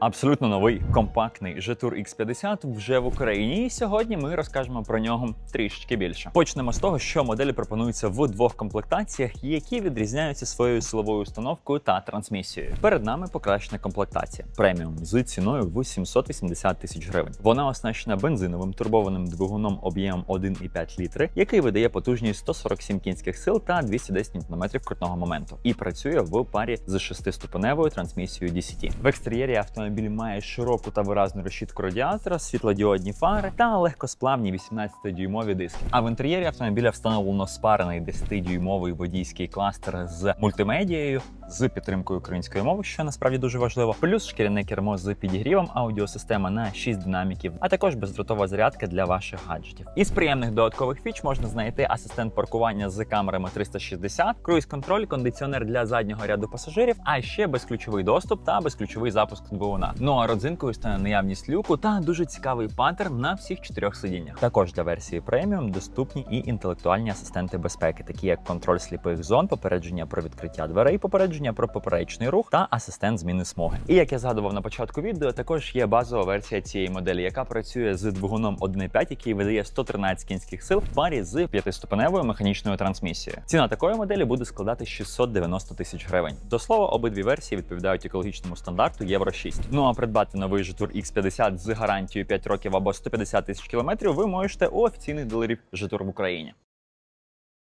Абсолютно новий компактний Jetour X50 вже в Україні. І сьогодні ми розкажемо про нього трішечки більше. Почнемо з того, що моделі пропонуються в двох комплектаціях, які відрізняються своєю силовою установкою та трансмісією. Перед нами покращена комплектація преміум з ціною в 780 тисяч гривень. Вона оснащена бензиновим турбованим двигуном об'ємом 1,5 літри, який видає потужність 147 кінських сил та 210 Нм крутного моменту, і працює в парі з шестиступеневою трансмісією DCT. В екстер'єрі автомобіль має широку та виразну решітку радіатора, світлодіодні фари та легкосплавні 18-дюймові диски. А в інтер'єрі автомобіля встановлено спарений 10-дюймовий водійський кластер з мультимедією. З підтримкою української мови, що насправді дуже важливо, плюс шкіряне кермо з підігрівом, аудіосистема на 6 динаміків, а також бездротова зарядка для ваших гаджетів. Із приємних додаткових фіч можна знайти асистент паркування з камерами 360, круїз-контроль, кондиціонер для заднього ряду пасажирів, а ще безключовий доступ та безключовий запуск двигуна. Ну а родзинкою стане наявність люку та дуже цікавий паттерн на всіх чотирьох сидіннях. Також для версії преміум доступні і інтелектуальні асистенти безпеки, такі як контроль сліпих зон, попередження про відкриття дверей, попередження про поперечний рух та асистент зміни смуги. І як я згадував на початку відео, також є базова версія цієї моделі, яка працює з двигуном 1.5, який видає 113 кінських сил в парі з п'ятиступеневою механічною трансмісією. Ціна такої моделі буде складати 690 тисяч гривень. До слова, обидві версії відповідають екологічному стандарту Євро 6. Ну а придбати новий Jetour X50 з гарантією 5 років або 150 тисяч кілометрів ви можете у офіційних дилерів Jetour в Україні.